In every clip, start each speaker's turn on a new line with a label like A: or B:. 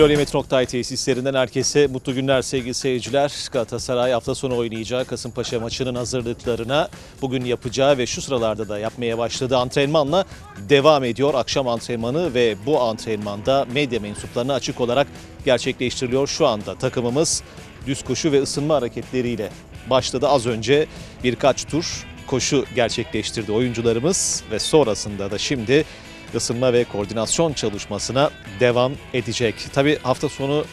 A: Floryamet.ay tesislerinden herkese mutlu günler sevgili seyirciler. Galatasaray hafta sonu oynayacağı Kasımpaşa maçının hazırlıklarına bugün yapacağı ve şu sıralarda da yapmaya başladığı antrenmanla devam ediyor. Akşam antrenmanı ve bu antrenmanda medya mensuplarına açık olarak gerçekleştiriliyor. Şu anda takımımız düz koşu ve ısınma hareketleriyle başladı. Az önce birkaç tur koşu gerçekleştirdi oyuncularımız ve sonrasında da şimdi ısınma ve koordinasyon çalışmasına devam edecek. Tabi hafta sonu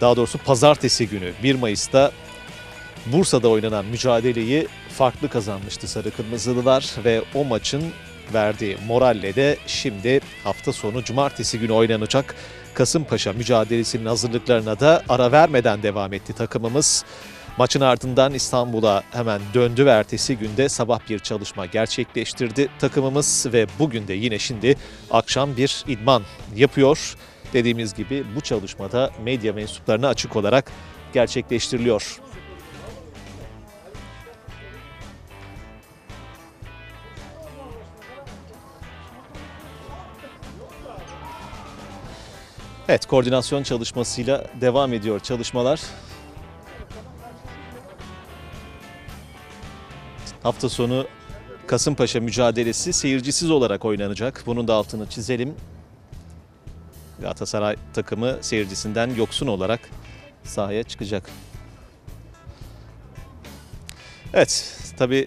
A: daha doğrusu pazartesi günü 1 Mayıs'ta Bursa'da oynanan mücadeleyi farklı kazanmıştı Sarı Kırmızılılar ve o maçın verdiği moralle de şimdi hafta sonu cumartesi günü oynanacak Kasımpaşa mücadelesinin hazırlıklarına da ara vermeden devam etti takımımız. Maçın ardından İstanbul'a hemen döndü ve ertesi günde sabah bir çalışma gerçekleştirdi takımımız ve bugün de yine şimdi akşam bir idman yapıyor. Dediğimiz gibi bu çalışmada medya mensuplarına açık olarak gerçekleştiriliyor. Evet, koordinasyon çalışmasıyla devam ediyor çalışmalar. Hafta sonu Kasımpaşa mücadelesi seyircisiz olarak oynanacak. Bunun da altını çizelim. Galatasaray takımı seyircisinden yoksun olarak sahaya çıkacak. Evet, tabii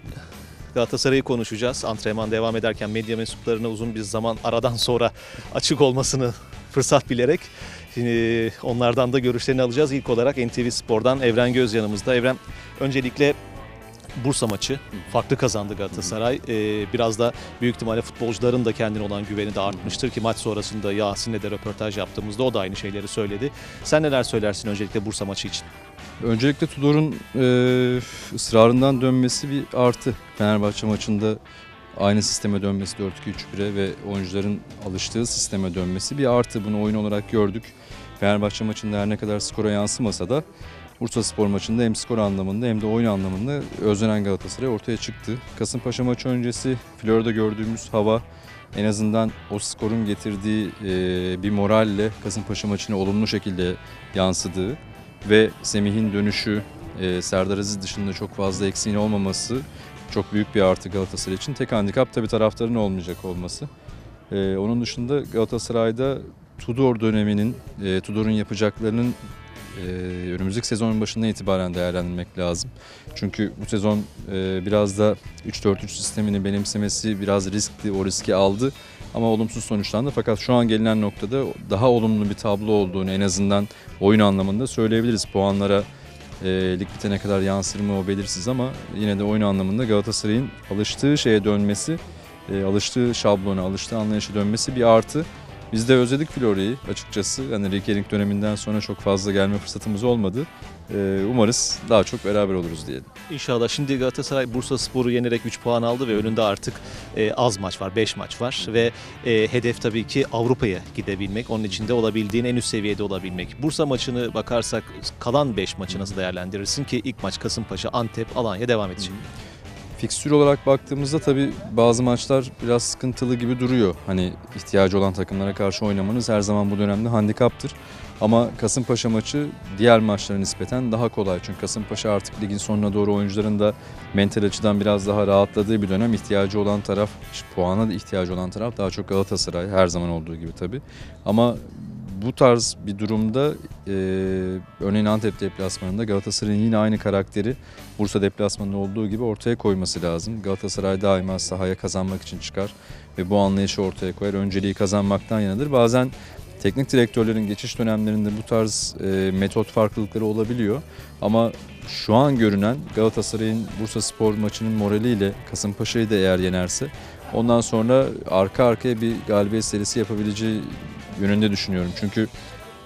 A: Galatasaray'ı konuşacağız. Antrenman devam ederken medya mensuplarına uzun bir zaman aradan sonra açık olmasını fırsat bilerek şimdi onlardan da görüşlerini alacağız. İlk olarak NTV Spor'dan Evren Göz yanımızda. Evren öncelikle Bursa maçı farklı kazandı Galatasaray. Ee, biraz da büyük ihtimalle futbolcuların da kendine olan güveni de artmıştır ki maç sonrasında Yasin'le de röportaj yaptığımızda o da aynı şeyleri söyledi. Sen neler söylersin öncelikle Bursa maçı için?
B: Öncelikle Tudor'un e, ısrarından dönmesi bir artı. Fenerbahçe maçında aynı sisteme dönmesi 4-2-3-1'e ve oyuncuların alıştığı sisteme dönmesi bir artı. Bunu oyun olarak gördük. Fenerbahçe maçında her ne kadar skora yansımasa da Bursa Spor maçında hem skor anlamında hem de oyun anlamında özlenen Galatasaray ortaya çıktı. Kasımpaşa maçı öncesi Florya'da gördüğümüz hava en azından o skorun getirdiği e, bir moralle Kasımpaşa maçına olumlu şekilde yansıdığı ve Semih'in dönüşü, e, Serdar Aziz dışında çok fazla eksiğin olmaması çok büyük bir artı Galatasaray için. Tek handikap tabii taraftarın olmayacak olması. E, onun dışında Galatasaray'da Tudor döneminin, Tudor'un yapacaklarının e, önümüzdeki sezonun başından itibaren değerlendirmek lazım. Çünkü bu sezon e, biraz da 3-4-3 sistemini benimsemesi biraz riskli, o riski aldı. Ama olumsuz sonuçlandı. Fakat şu an gelinen noktada daha olumlu bir tablo olduğunu en azından oyun anlamında söyleyebiliriz. Puanlara e, lig bitene kadar yansır mı o belirsiz ama yine de oyun anlamında Galatasaray'ın alıştığı şeye dönmesi, e, alıştığı şablona, alıştığı anlayışa dönmesi bir artı. Biz de özledik Florya'yı açıkçası. Yani Rikering döneminden sonra çok fazla gelme fırsatımız olmadı. Ee, umarız daha çok beraber oluruz diyelim.
A: İnşallah şimdi Galatasaray Bursa Spor'u yenerek 3 puan aldı ve önünde artık e, az maç var, 5 maç var ve e, hedef tabii ki Avrupa'ya gidebilmek. Onun için de olabildiğin en üst seviyede olabilmek. Bursa maçını bakarsak kalan 5 maçı nasıl değerlendirirsin ki ilk maç Kasımpaşa, Antep, Alanya devam edecek.
B: Fikstür olarak baktığımızda tabii bazı maçlar biraz sıkıntılı gibi duruyor. Hani ihtiyacı olan takımlara karşı oynamanız her zaman bu dönemde handikaptır. Ama Kasımpaşa maçı diğer maçlara nispeten daha kolay. Çünkü Kasımpaşa artık ligin sonuna doğru oyuncuların da mental açıdan biraz daha rahatladığı bir dönem. ihtiyacı olan taraf, puana da ihtiyacı olan taraf daha çok Galatasaray her zaman olduğu gibi tabii. Ama bu tarz bir durumda e, örneğin Antep deplasmanında Galatasaray'ın yine aynı karakteri Bursa deplasmanında olduğu gibi ortaya koyması lazım. Galatasaray daima sahaya kazanmak için çıkar ve bu anlayışı ortaya koyar. Önceliği kazanmaktan yanadır. Bazen teknik direktörlerin geçiş dönemlerinde bu tarz e, metot farklılıkları olabiliyor. Ama şu an görünen Galatasaray'ın Bursa Spor maçının moraliyle Kasımpaşa'yı da eğer yenerse ondan sonra arka arkaya bir galibiyet serisi yapabileceği yönünde düşünüyorum. Çünkü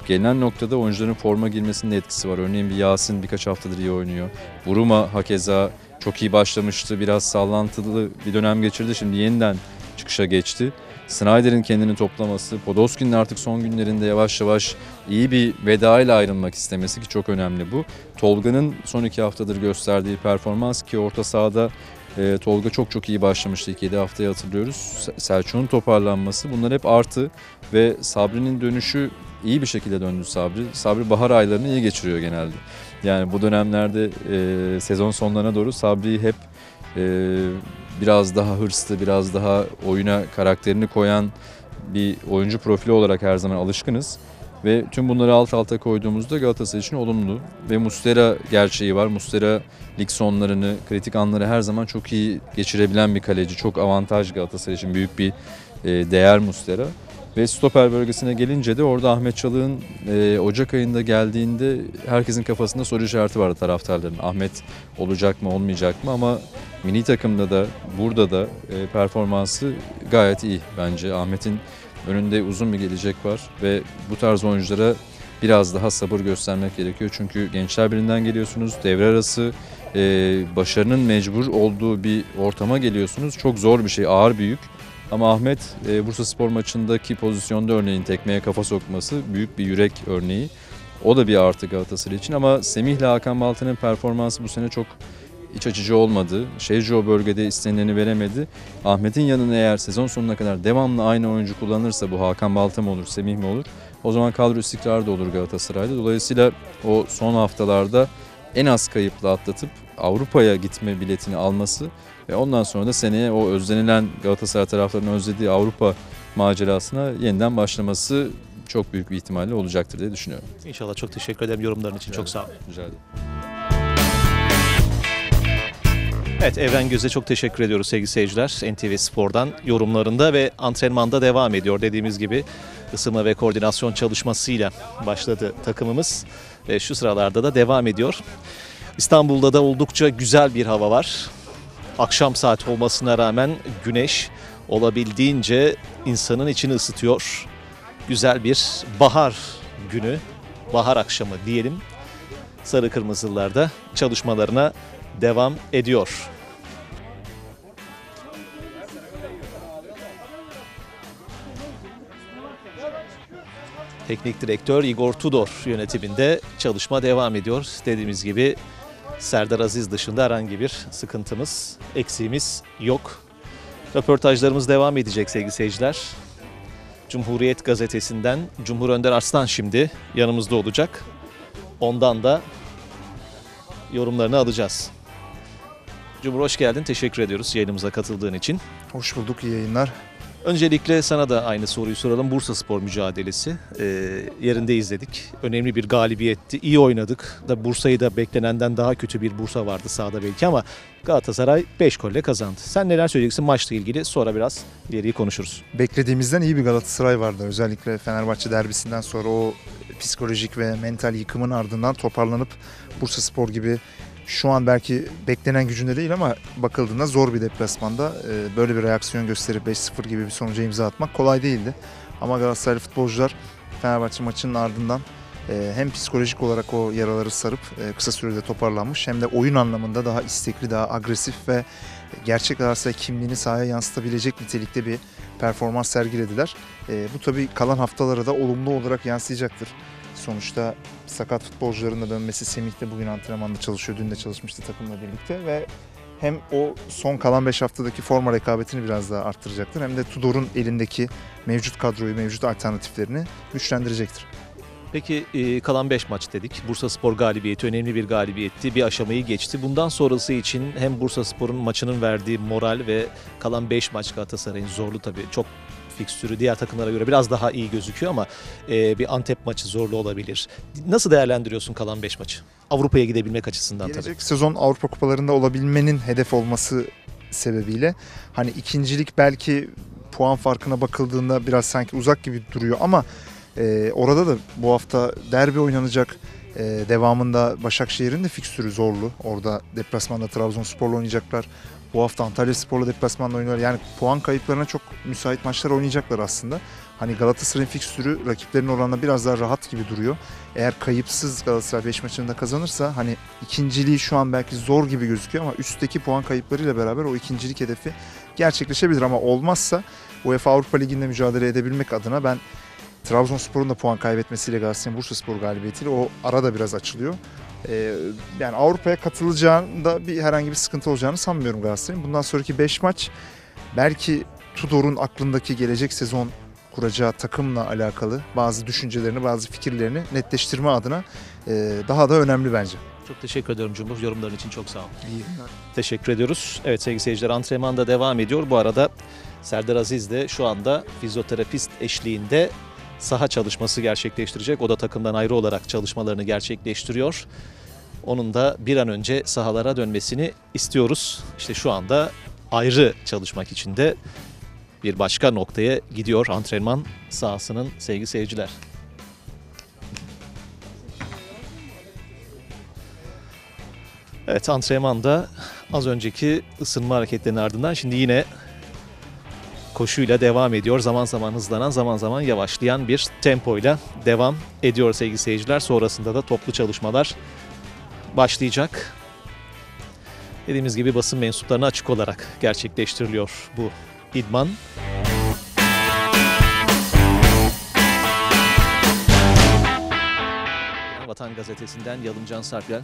B: gelinen noktada oyuncuların forma girmesinin de etkisi var. Örneğin bir Yasin birkaç haftadır iyi oynuyor. Buruma hakeza çok iyi başlamıştı. Biraz sallantılı bir dönem geçirdi. Şimdi yeniden çıkışa geçti. Snyder'in kendini toplaması, Podolski'nin artık son günlerinde yavaş yavaş iyi bir veda ile ayrılmak istemesi ki çok önemli bu. Tolga'nın son iki haftadır gösterdiği performans ki orta sahada e, Tolga çok çok iyi başlamıştı. 2-7 haftayı hatırlıyoruz. Selçuk'un toparlanması bunlar hep artı ve Sabri'nin dönüşü iyi bir şekilde döndü Sabri. Sabri bahar aylarını iyi geçiriyor genelde. Yani bu dönemlerde e, sezon sonlarına doğru Sabri hep e, biraz daha hırslı, biraz daha oyuna karakterini koyan bir oyuncu profili olarak her zaman alışkınız. Ve tüm bunları alt alta koyduğumuzda Galatasaray için olumlu. Ve Mustera gerçeği var. Mustera lig sonlarını, kritik anları her zaman çok iyi geçirebilen bir kaleci. Çok avantaj Galatasaray için büyük bir e, değer Mustera. Ve stoper bölgesine gelince de orada Ahmet Çalık'ın e, Ocak ayında geldiğinde herkesin kafasında soru işareti vardı taraftarların. Ahmet olacak mı olmayacak mı ama mini takımda da burada da e, performansı gayet iyi bence. Ahmet'in önünde uzun bir gelecek var ve bu tarz oyunculara biraz daha sabır göstermek gerekiyor. Çünkü gençler birinden geliyorsunuz, devre arası e, başarının mecbur olduğu bir ortama geliyorsunuz. Çok zor bir şey, ağır bir yük. Ama Ahmet e, Bursa Spor maçındaki pozisyonda örneğin tekmeye kafa sokması büyük bir yürek örneği. O da bir artı Galatasaray için ama Semih ile Hakan Baltan'ın performansı bu sene çok iç açıcı olmadı. Şehirci o bölgede istenileni veremedi. Ahmet'in yanına eğer sezon sonuna kadar devamlı aynı oyuncu kullanırsa bu Hakan Balta mı olur, Semih mi olur? O zaman kadro istikrarı da olur Galatasaray'da. Dolayısıyla o son haftalarda en az kayıpla atlatıp Avrupa'ya gitme biletini alması ve ondan sonra da seneye o özlenilen Galatasaray taraflarının özlediği Avrupa macerasına yeniden başlaması çok büyük bir ihtimalle olacaktır diye düşünüyorum.
A: İnşallah çok teşekkür ederim yorumların için. Çok sağ ol.
B: Rica ederim.
A: Evet Evren Göz'e çok teşekkür ediyoruz sevgili seyirciler. NTV Spor'dan yorumlarında ve antrenmanda devam ediyor. Dediğimiz gibi ısınma ve koordinasyon çalışmasıyla başladı takımımız. Ve şu sıralarda da devam ediyor. İstanbul'da da oldukça güzel bir hava var. Akşam saat olmasına rağmen güneş olabildiğince insanın içini ısıtıyor. Güzel bir bahar günü, bahar akşamı diyelim. Sarı Kırmızılılar da çalışmalarına devam ediyor. Teknik direktör Igor Tudor yönetiminde çalışma devam ediyor. Dediğimiz gibi Serdar Aziz dışında herhangi bir sıkıntımız, eksiğimiz yok. Röportajlarımız devam edecek sevgili seyirciler. Cumhuriyet gazetesinden Cumhur Önder Arslan şimdi yanımızda olacak. Ondan da yorumlarını alacağız. Cumhur hoş geldin. Teşekkür ediyoruz yayınımıza katıldığın için.
C: Hoş bulduk, iyi yayınlar.
A: Öncelikle sana da aynı soruyu soralım. Bursa Spor mücadelesi e, yerinde izledik. Önemli bir galibiyetti. İyi oynadık. Da Bursa'yı da beklenenden daha kötü bir Bursa vardı sahada belki ama Galatasaray 5 golle kazandı. Sen neler söyleyeceksin maçla ilgili? Sonra biraz ileriyi konuşuruz.
C: Beklediğimizden iyi bir Galatasaray vardı. Özellikle Fenerbahçe derbisinden sonra o psikolojik ve mental yıkımın ardından toparlanıp Bursa Spor gibi şu an belki beklenen gücünde değil ama bakıldığında zor bir deplasmanda e, böyle bir reaksiyon gösterip 5-0 gibi bir sonuca imza atmak kolay değildi. Ama Galatasaraylı futbolcular Fenerbahçe maçının ardından e, hem psikolojik olarak o yaraları sarıp e, kısa sürede toparlanmış hem de oyun anlamında daha istekli, daha agresif ve gerçek Galatasaray kimliğini sahaya yansıtabilecek nitelikte bir performans sergilediler. E, bu tabii kalan haftalara da olumlu olarak yansıyacaktır. Sonuçta sakat futbolcuların da dönmesi Semih de bugün antrenmanda çalışıyor. Dün de çalışmıştı takımla birlikte ve hem o son kalan 5 haftadaki forma rekabetini biraz daha arttıracaktır hem de Tudor'un elindeki mevcut kadroyu, mevcut alternatiflerini güçlendirecektir.
A: Peki e, kalan 5 maç dedik. Bursa Spor galibiyeti önemli bir galibiyetti. Bir aşamayı geçti. Bundan sonrası için hem Bursa Spor'un maçının verdiği moral ve kalan 5 maç Galatasaray'ın zorlu tabii çok fikstürü diğer takımlara göre biraz daha iyi gözüküyor ama e, bir Antep maçı zorlu olabilir. Nasıl değerlendiriyorsun kalan 5 maçı? Avrupa'ya gidebilmek açısından tabii.
C: Gelecek sezon Avrupa Kupalarında olabilmenin hedef olması sebebiyle hani ikincilik belki puan farkına bakıldığında biraz sanki uzak gibi duruyor ama e, orada da bu hafta derbi oynanacak. E, devamında Başakşehir'in de fikstürü zorlu. Orada deplasmanda Trabzonspor'la oynayacaklar. Bu hafta Antalya Spor'la deplasmanda oynuyorlar. Yani puan kayıplarına çok müsait maçlar oynayacaklar aslında. Hani Galatasaray'ın fikstürü rakiplerin oranla biraz daha rahat gibi duruyor. Eğer kayıpsız Galatasaray 5 maçını da kazanırsa hani ikinciliği şu an belki zor gibi gözüküyor ama üstteki puan kayıplarıyla beraber o ikincilik hedefi gerçekleşebilir ama olmazsa UEFA Avrupa Ligi'nde mücadele edebilmek adına ben Trabzonspor'un da puan kaybetmesiyle Galatasaray'ın Bursaspor galibiyetiyle o ara da biraz açılıyor. Ee, yani Avrupa'ya katılacağında bir herhangi bir sıkıntı olacağını sanmıyorum Galatasaray'ın. Bundan sonraki 5 maç belki Tudor'un aklındaki gelecek sezon kuracağı takımla alakalı bazı düşüncelerini, bazı fikirlerini netleştirme adına e, daha da önemli bence.
A: Çok teşekkür ediyorum Cumhur. Yorumların için çok sağ ol. Teşekkür ediyoruz. Evet sevgili seyirciler antrenman da devam ediyor. Bu arada Serdar Aziz de şu anda fizyoterapist eşliğinde saha çalışması gerçekleştirecek. O da takımdan ayrı olarak çalışmalarını gerçekleştiriyor. Onun da bir an önce sahalara dönmesini istiyoruz. İşte şu anda ayrı çalışmak için de bir başka noktaya gidiyor antrenman sahasının sevgili seyirciler. Evet antrenmanda az önceki ısınma hareketlerinin ardından şimdi yine koşuyla devam ediyor. Zaman zaman hızlanan zaman zaman yavaşlayan bir tempoyla devam ediyor sevgili seyirciler. Sonrasında da toplu çalışmalar başlayacak. Dediğimiz gibi basın mensuplarına açık olarak gerçekleştiriliyor bu idman. Vatan Gazetesi'nden Yalımcan Sarpyel.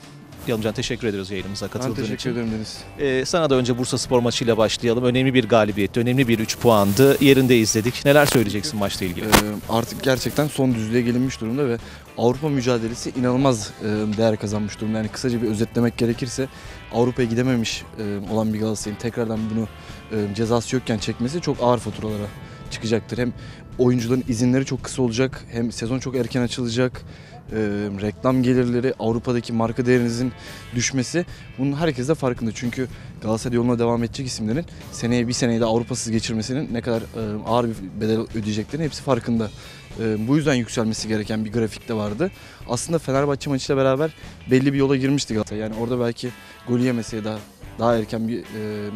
A: Yalımcan teşekkür ediyoruz yayınımıza
D: Ben
A: katıldığın
D: teşekkür
A: için.
D: ederim Deniz.
A: Ee, sana da önce Bursa Spor maçıyla başlayalım. Önemli bir galibiyetti, önemli bir 3 puandı. Yerinde izledik. Neler söyleyeceksin maçla ilgili?
D: Ee, artık gerçekten son düzlüğe gelinmiş durumda ve Avrupa mücadelesi inanılmaz e, değer kazanmış durumda. Yani kısaca bir özetlemek gerekirse Avrupa'ya gidememiş e, olan bir Galatasaray'ın tekrardan bunu e, cezası yokken çekmesi çok ağır faturalara çıkacaktır. Hem oyuncuların izinleri çok kısa olacak hem sezon çok erken açılacak. E, reklam gelirleri, Avrupa'daki marka değerinizin düşmesi bunun herkes de farkında. Çünkü Galatasaray yoluna devam edecek isimlerin seneye bir seneyi de Avrupa'sız geçirmesinin ne kadar e, ağır bir bedel ödeyeceklerini hepsi farkında. E, bu yüzden yükselmesi gereken bir grafik de vardı. Aslında Fenerbahçe maçıyla beraber belli bir yola girmişti Galatasaray. Yani orada belki gol yemese daha daha erken bir e,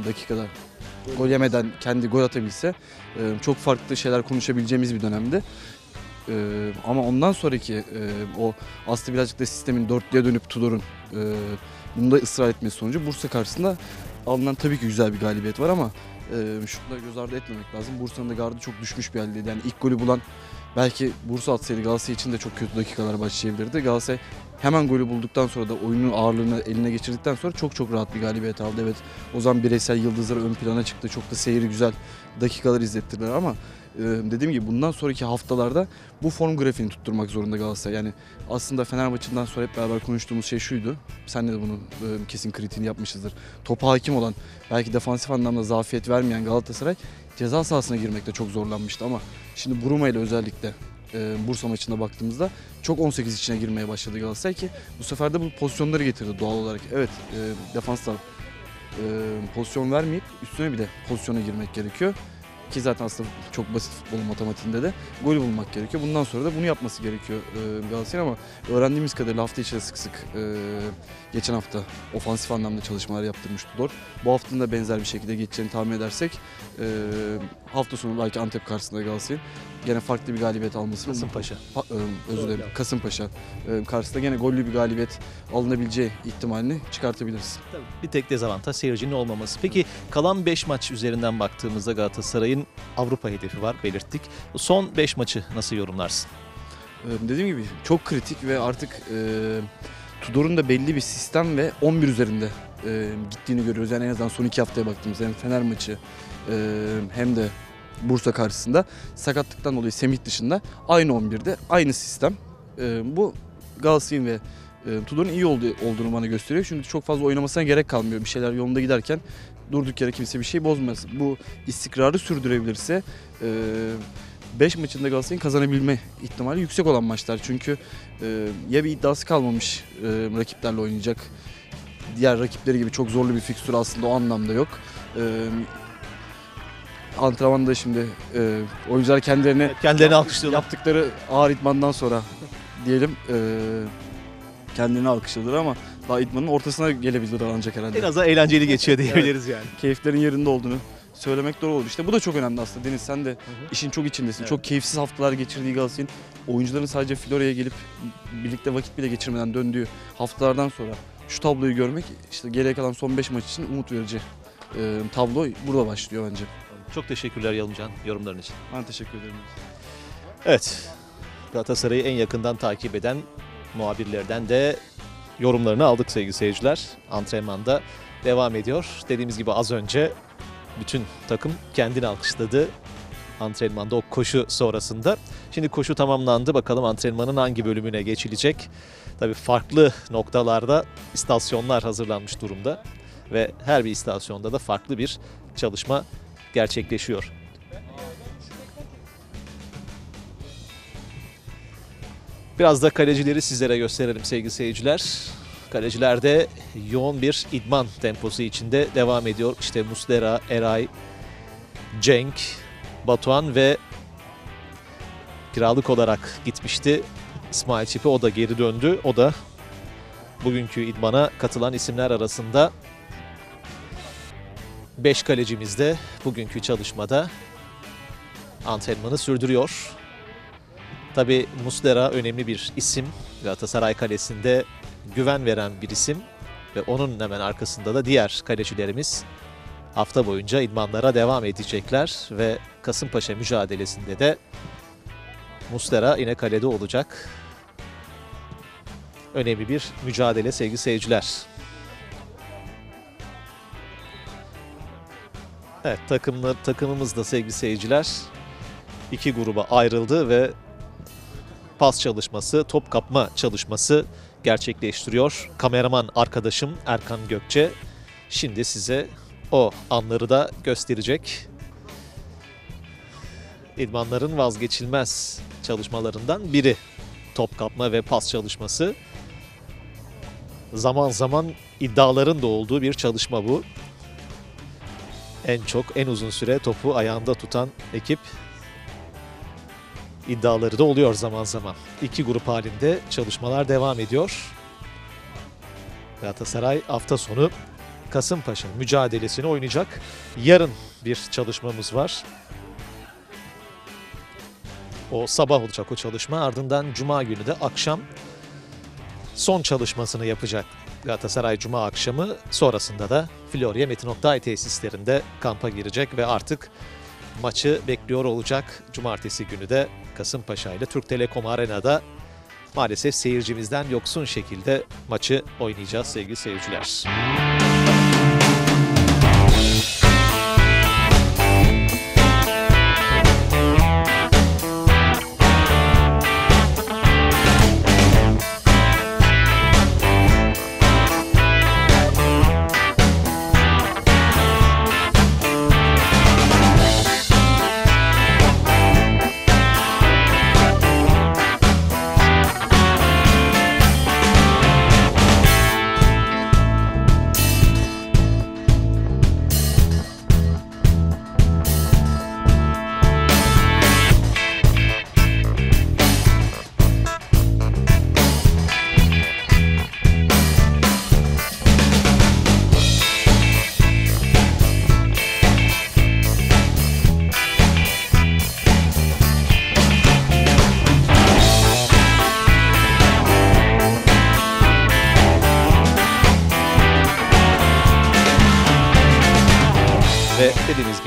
D: dakikada gol yemeden kendi gol atabilse çok farklı şeyler konuşabileceğimiz bir dönemdi. E, ama ondan sonraki e, o aslında birazcık da sistemin dörtlüye dönüp Tudor'un e, bunda ısrar etmesi sonucu Bursa karşısında alınan tabii ki güzel bir galibiyet var ama e, şunu da göz ardı etmemek lazım. Bursa'nın da gardı çok düşmüş bir haldeydi. Yani ilk golü bulan belki Bursa atsaydı Galatasaray için de çok kötü dakikalar başlayabilirdi. Galatasaray hemen golü bulduktan sonra da oyunun ağırlığını eline geçirdikten sonra çok çok rahat bir galibiyet aldı. Evet o zaman bireysel yıldızlar ön plana çıktı. Çok da seyri güzel dakikalar izlettirdiler ama e, dediğim gibi bundan sonraki haftalarda bu form grafiğini tutturmak zorunda Galatasaray. Yani aslında Fener maçından sonra hep beraber konuştuğumuz şey şuydu. Sen de bunu e, kesin kritiğini yapmışızdır. Topa hakim olan, belki defansif anlamda zafiyet vermeyen Galatasaray ceza sahasına girmekte çok zorlanmıştı ama şimdi Buruma ile özellikle e, Bursa maçına baktığımızda çok 18 içine girmeye başladı Galatasaray ki bu sefer de bu pozisyonları getirdi doğal olarak. Evet e, defansla e, pozisyon vermeyip üstüne bir de pozisyona girmek gerekiyor. Ki zaten aslında çok basit futbolun matematiğinde de gol bulmak gerekiyor. Bundan sonra da bunu yapması gerekiyor e, Galatasaray'ın ama öğrendiğimiz kadarıyla hafta içi de sık sık e, geçen hafta ofansif anlamda çalışmalar yaptırmış Tudor. Bu haftanın da benzer bir şekilde geçeceğini tahmin edersek e, hafta sonu belki Antep karşısında Galatasaray'ın gene farklı bir galibiyet almasını
A: Kasımpaşa.
D: Pa- e, özür dilerim Kasımpaşa e, karşısında gene gollü bir galibiyet alınabileceği ihtimalini çıkartabiliriz.
A: Tabii, Bir tek dezavantaj seyircinin olmaması. Peki kalan 5 maç üzerinden baktığımızda Galatasaray'ın Avrupa hedefi var belirttik. Son 5 maçı nasıl yorumlarsın?
D: Ee, Dediğim gibi çok kritik ve artık e, Tudor'un da belli bir sistem ve 11 üzerinde e, gittiğini görüyoruz. Yani en azından son iki haftaya baktığımızda hem Fener maçı e, hem de Bursa karşısında sakatlıktan dolayı Semih dışında aynı 11'de aynı sistem. E, bu Galatasaray'ın ve e, Tudor'un iyi olduğu, olduğunu bana gösteriyor. Çünkü çok fazla oynamasına gerek kalmıyor. Bir şeyler yolunda giderken durduk yere kimse bir şey bozmaz. Bu istikrarı sürdürebilirse e, 5 maçında Galatasaray'ın kazanabilme ihtimali yüksek olan maçlar. Çünkü e, ya bir iddiası kalmamış e, rakiplerle oynayacak. Diğer rakipleri gibi çok zorlu bir fikstür aslında o anlamda yok. E, antrenmanda şimdi e, oyuncular kendilerine
A: Kendilerini alkışlıyorlar.
D: yaptıkları ağır idmandan sonra diyelim e, kendilerini alkışladılar ama daha idmanın ortasına gelebilirler ancak herhalde.
A: Biraz daha eğlenceli geçiyor diyebiliriz yani.
D: Keyiflerin yerinde olduğunu söylemek doğru olur. İşte bu da çok önemli aslında Deniz sen de işin çok içindesin.
A: Evet.
D: Çok keyifsiz haftalar geçirdiği Galatasaray'ın oyuncuların sadece Florya'ya gelip birlikte vakit bile geçirmeden döndüğü haftalardan sonra şu tabloyu görmek işte geriye kalan son 5 maç için umut verici e, tablo burada başlıyor bence.
A: Çok teşekkürler Yalımcan yorumların için.
D: Ben teşekkür ederim.
A: Evet. Galatasaray'ı en yakından takip eden muhabirlerden de yorumlarını aldık sevgili seyirciler. Antrenmanda devam ediyor. Dediğimiz gibi az önce bütün takım kendini alkışladı. antrenmanda o koşu sonrasında. Şimdi koşu tamamlandı. Bakalım antrenmanın hangi bölümüne geçilecek. Tabii farklı noktalarda istasyonlar hazırlanmış durumda ve her bir istasyonda da farklı bir çalışma gerçekleşiyor. Biraz da kalecileri sizlere gösterelim sevgili seyirciler. Kaleciler de yoğun bir idman temposu içinde devam ediyor. İşte Muslera, Eray, Cenk, Batuhan ve kiralık olarak gitmişti. İsmail Çipi o da geri döndü. O da bugünkü idmana katılan isimler arasında 5 kalecimiz de bugünkü çalışmada antrenmanı sürdürüyor. Tabi Muslera önemli bir isim. Galatasaray Kalesi'nde güven veren bir isim. Ve onun hemen arkasında da diğer kalecilerimiz hafta boyunca idmanlara devam edecekler. Ve Kasımpaşa mücadelesinde de Muslera yine kalede olacak. Önemli bir mücadele sevgili seyirciler. Evet takımlar, takımımız da sevgili seyirciler iki gruba ayrıldı ve pas çalışması, top kapma çalışması gerçekleştiriyor. Kameraman arkadaşım Erkan Gökçe şimdi size o anları da gösterecek. İdmanların vazgeçilmez çalışmalarından biri top kapma ve pas çalışması. Zaman zaman iddiaların da olduğu bir çalışma bu. En çok, en uzun süre topu ayağında tutan ekip iddiaları da oluyor zaman zaman. İki grup halinde çalışmalar devam ediyor. Galatasaray hafta sonu Kasımpaşa mücadelesini oynayacak. Yarın bir çalışmamız var. O sabah olacak o çalışma. Ardından Cuma günü de akşam son çalışmasını yapacak Galatasaray Cuma akşamı. Sonrasında da Florya Metin Oktay tesislerinde kampa girecek ve artık maçı bekliyor olacak. Cumartesi günü de Kasımpaşa ile Türk Telekom Arena'da maalesef seyircimizden yoksun şekilde maçı oynayacağız sevgili seyirciler.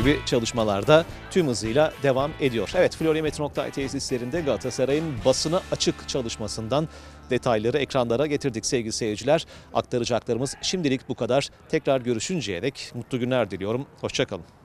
A: Gibi çalışmalarda tüm hızıyla devam ediyor. Evet Oktay tesislerinde Galatasaray'ın basına açık çalışmasından detayları ekranlara getirdik sevgili seyirciler. Aktaracaklarımız şimdilik bu kadar. Tekrar görüşünceye dek mutlu günler diliyorum. Hoşçakalın.